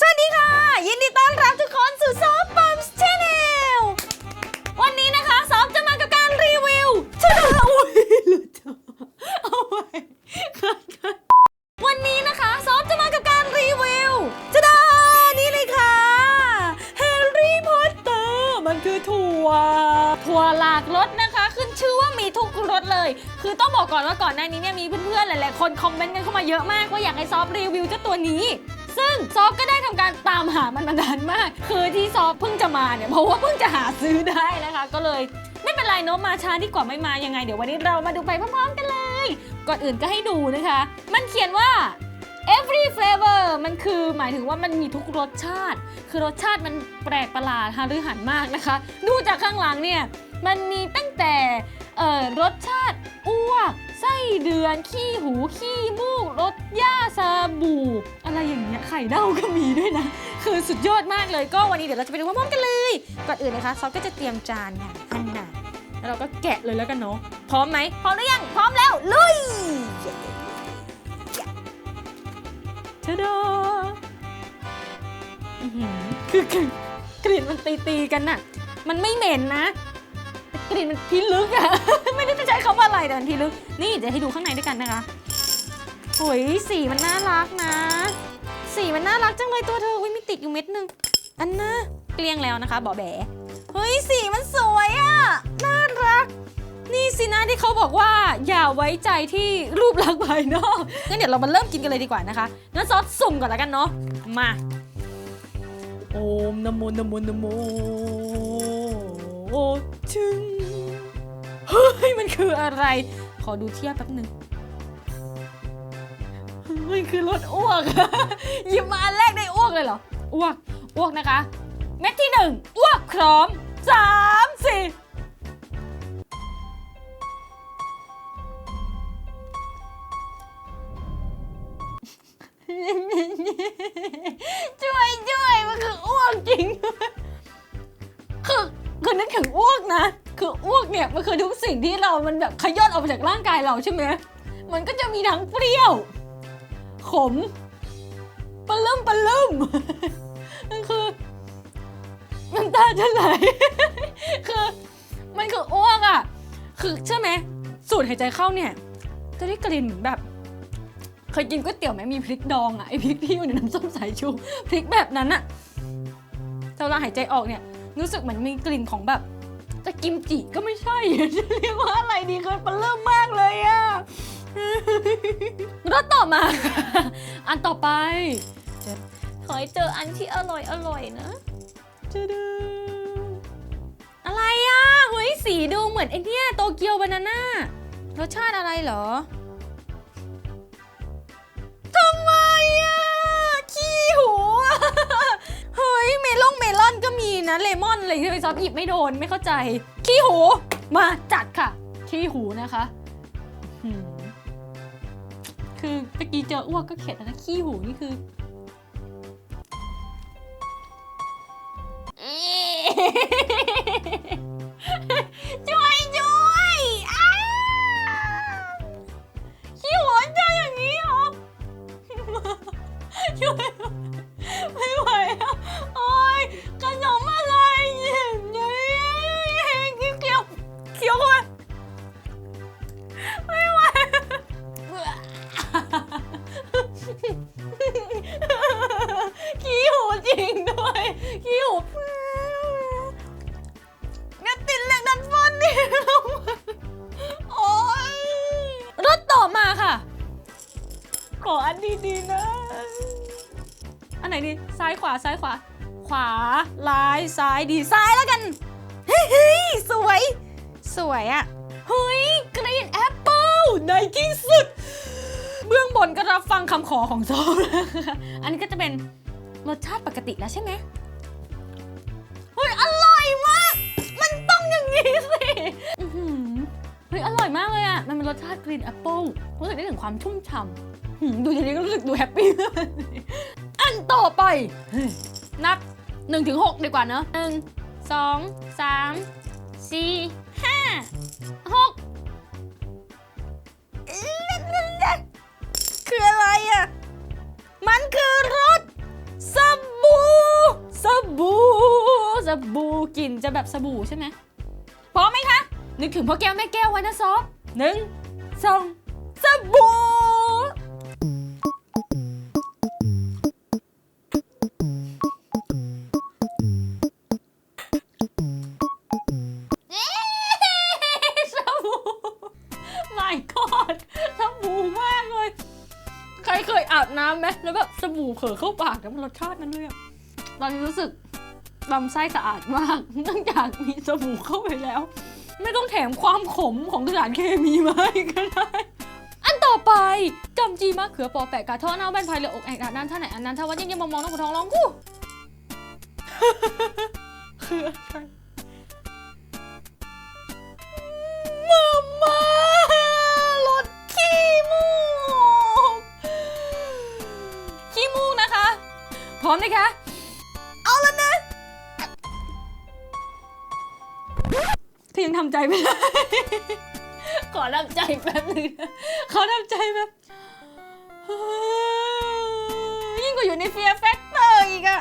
สวัสดีค่ะ ยินดีต้อนรับทุกคนสู่ซอฟบัมส์ชาแนลวันนี้นะคะซอฟจะมากับการรีวิวชาอุ้ยหลุดจอเอาไว้คัดคัดวันนี้นะคะซอฟจะมากับการรีวิวจะดานี่เลยค่ะแฮร์รี่พอตเตอร์มันคือถั่วถั่วหลากรสนะคะ ขึ้นชื่อว่ามีทุกรสเลย คือต้องบอกก่อนว่าก่อนหน้านี้เนี่ยมีเพื่อนๆหลายๆคนคอมเมนต์กันเข้ามาเยอะมากว่าอยากให้ซอฟรีวิวเจ้าตัวนี้ ซึ่งซอฟก็ได้ทำการตามหามันมานานมาก คือที่ซอฟเพิ่งจะมาเนี่ยเพราะว่าเพิ่งจะหาซื้อได้นะคะ ก็เลยไม่เป็นไรเนอะมาช้าดีกว่าไม่มายังไง เดี๋ยววันนี้เรามาดูไปพร้อมๆกันเลย ก่อนอื่นก็ให้ดูนะคะ มันเขียนว่า every flavor มันคือหมายถึงว่ามันมีทุกรสชาติ คือรสชาติมันแปลกประหลาดฮารือหันมากนะคะ ดูจากข้างหลังเนี่ย มันมีตั้งแต่เอ่อรสชาติอ้วก ไส้เดือน ขี้หูขี้มูกรสหญ้าซาบูอะไรอย่างเงี้ยไข่เน่าก็มีด้วยนะ คือสุดยอดมากเลยก็วันนี้เดี๋ยวเราจะไปดูพร้อมๆกันเลยก่อนอื่นนะคะซอฟก็จะเตรียมจานค่ะหั่นหนาแล้วเราก็แกะเลยแล้วกันเนาะพร้อมไหมพร้อมหรือยังพร้อมแล้วลุยชะดาอื้อหือคือกลิ่นมันตีตีกันน่ะ มันไม่เหม็นนะ กลิ่นมันพิลึกอะ ไม่ได้จะใช้คำว่าอะไรแต่มันพิลึก นี่เดี๋ยวให้ดูข้างในด้วยกันนะคะโอ้ยสีมันน่ารักนะ สีมันน่ารักจังเลยตัวเธออุ้ยมีติดอยู่เม็ดนึง อันน่ะเกลี้ยงแล้วนะคะบอแบเฮ้ยสีมันสวยอะน่ารัก นี่สินะที่เขาบอกว่า อย่าไว้ใจที่รูปลักษณ์ภายนอกงั้นเดี๋ยวเรามาเริ่มกินกันเลยดีกว่านะคะงั้นซอสสุ่มก่อนแล้วกันเนาะมา โอมนะโมนะโมนะโม โอถึงเฮ้ย มันคืออะไร ขอดูเทียบแป๊บหนึ่งมันคือรสอ้วกหยิบมาอันแรกได้อ้วกเลยเหรอ อ้วก อ้วกนะคะ เม็ดที่หนึ่งอ้วกพร้อมสามสี่ นึกถึงอ้วกนะ คืออ้วกเนี่ยมันคือทุกสิ่งที่เรา มันแบบขย้อนออกมาจากร่างกายเราใช่ไหมมันก็จะมีทั้งเปรี้ยว ขมปลาล่มปลาล่มมันคือน้ำตาจะไหล คือมันคืออ้วกอะ คือเชื่อไหมสูดหายใจเข้าเนี่ย จะได้กลิ่นแบบ เคยกินก๋วยเตี๋ยวไหมมีพริกดองอะไอพริกที่อยู่ในน้ำส้มสายชูพริกแบบนั้นอะแต่เวลาหายใจออกเนี่ย รู้สึกเหมือนมีกลิ่นของแบบจะกิมจิก็ไม่ใช่ จะเรียกว่าอะไรดีคือมันเริ่มมากเลยอะรสต่อมา อันต่อไปจะขอให้เจออันที่อร่อยอร่อยนะจะดูอะไรอะเฮ้ยสีดูเหมือนไอเนี้ยโตเกียวบานาน่ารสชาติอะไรเหรอ ลอนเลอนก็มีนะเลมอนอะไรที่ไปซอฟหยิบไม่โดนไม่เข้าใจ ขี้หู มาจัดค่ะ ขี้หูนะคะหืมคือเมื่อกี้เจออ้วกก็เข็ดแล้วนะขี้หูนี่คือ ขออันดีๆนะ อันไหนดี ซ้ายขวาซ้ายขวา ขวาลายซ้ายดีซ้ายแล้วกัน เฮ้ยสวย สวยอะเฮ้ยกรีนแอปเปิลในที่สุด เบื้องบนก็รับฟังคำขอของซอฟแล้วอันนี้ก็จะเป็นรสชาติปกติแล้วใช่ไหมเฮ้ยอร่อยมาก มันต้องอย่างนี้สิเฮ้ยอร่อยมากเลยอะมันเป็นรสชาติกรีนแอปเปิลรู้สึกได้ถึงความชุ่มฉ่ำ ดูอย่างนี้ก็รู้สึกดูแฮปปี้ อันต่อไป นับ1นถึงหดีกว่าเนอะหนึ่งสองสามสี่ห้าหกคืออะไรอะ มันคือรถสบู่กลิ่นจะแบบสบู่ใช่ไหมพร้อมไหมคะ นึกถึงพ่อแก้วแม่แก้วไว้นะซอฟหนึ่งสองสบู่ ไหมแล้วแบบสบู่เผลอเข้าปากแล้วมันรสชาตินั้นเลยอะตอนนี้รู้สึกลำไส้สะอาดมากเนื่องจากมีสบู่เข้าไปแล้ว ไม่ต้องแถมความขมของสารเคมีมาให้ก็ได้อันต่อไปกำจีมะเขือปอแปะกาท่อเน่าแบนพายเรืออกแอกอาดนั้นท่าไหนอันนั้นท่าวัดยิ่งยังมองมองน้องหัวทองร้องกู้คืออะไรมา นะคะ เอาแล้วนะคือยังทำใจไม่ได้ขอทำใจแป๊บนึงนะขอทำใจแบบยิ่งกว่าอยู่ในเฟียร์แฟกเตอร์อีกอะ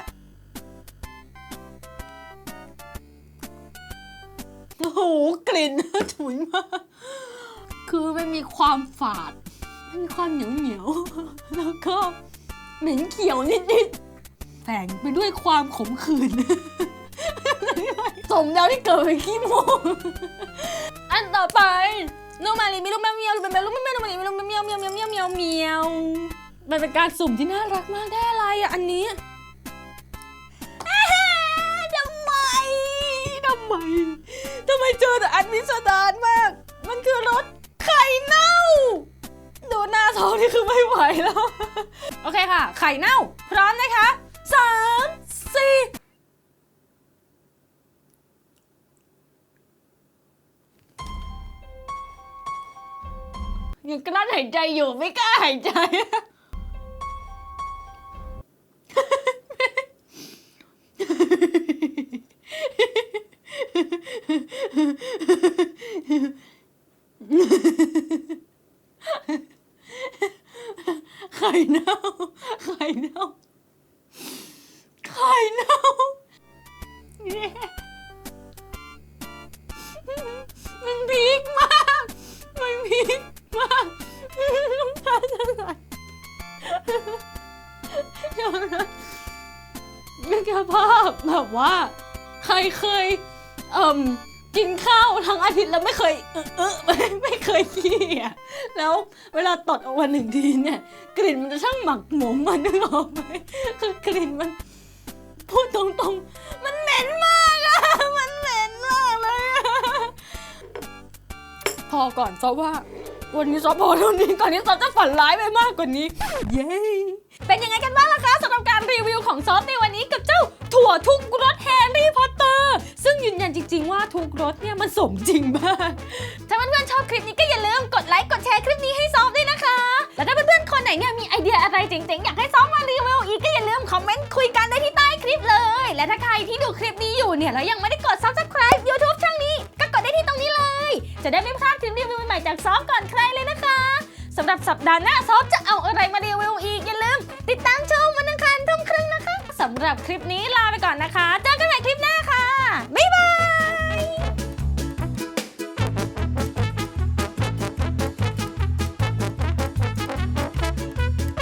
โอ้โหกลิ่นฉุนมาก คือมันมีความฝาดมีความเหนียวเหนียวๆแล้วก็เหม็นเขียวนิดๆ แฝงไปด้วยความขมขื่น สมแล้วที่เกิดเป็นขี้โมอันต่อไปลูกมาลีมีลูกแมวเมียวลูกแมวลูกแมวลูกมาลีมีลูกแมวเมียวเมียวเมียวเมียวเมียวเมียวมันเป็นการสุ่มที่น่ารักมากได้อะไรอะอันนี้ทำไมทำไมทำไมเจอแต่อันวิสดารมาก มันคือรสไข่เน่าดูหน้าท้องนี่คือไม่ไหวแล้ว โอเคค่ะ ไข่เน่า พร้อมนะคะ ยังกลั้นหายใจอยู่ไม่กล้าหายใจ ว่าใครเคยเอ่มกินข้าวทั้งอาทิตย์แล้วไม่เคยเอออไม่ไม่เคยขี้อะแล้วเวลาตดออกมาหนึ่งทีเนี่ย กลิ่นมันจะช่างหมักหมมมันนึกออกไหมคือกลิ่นมัน พูดตรงๆ มันเหม็นมากอะมันเหม็นมากเลยอะพอก่อนซอว่าวันนี้ซอพอเท่านี้ก่อนนี้ซอจะฝันร้ายไปมากกว่านี้ เย้ เป็นยังไงกันบ้างล่ะคะสำหรับการรีวิวของซอฟในวันนี้กับเจ้า ถั่วทุกรสแฮร์รี่พอตเตอร์ ซึ่งยืนยันจริง ๆ ว่าทุกรสเนี่ยมันสมจริงมาก ถ้าเพื่อนๆชอบคลิปนี้ก็อย่าลืมกดไลค์กดแชร์คลิปนี้ให้ซอฟด้วยนะคะ และถ้าเพื่อนๆคนไหนเนี่ยมีไอเดียอะไรเจ๋งๆ อยากให้ซอฟมารีวิวอีกก็อย่าลืมคอมเมนต์คุยกันได้ที่ใต้คลิปเลย และถ้าใครที่ดูคลิปนี้อยู่เนี่ยแล้วยังไม่ได้กด subscribe YouTube ช่องนี้ ก็กดได้ที่ตรงนี้เลย จะได้ไม่พลาดคลิปรีวิวใหม่จากซอฟก่อนใครเลยนะคะสำหรับสัปดาห์หน้าซอฟจะเอาอะไรมารีวิวอีกอย่าลืม ติดตาม หรับคลิปนี้ลาไปก่อนนะคะ เจอกันใหม่คลิปหน้าค่ะ บ๊ายบาย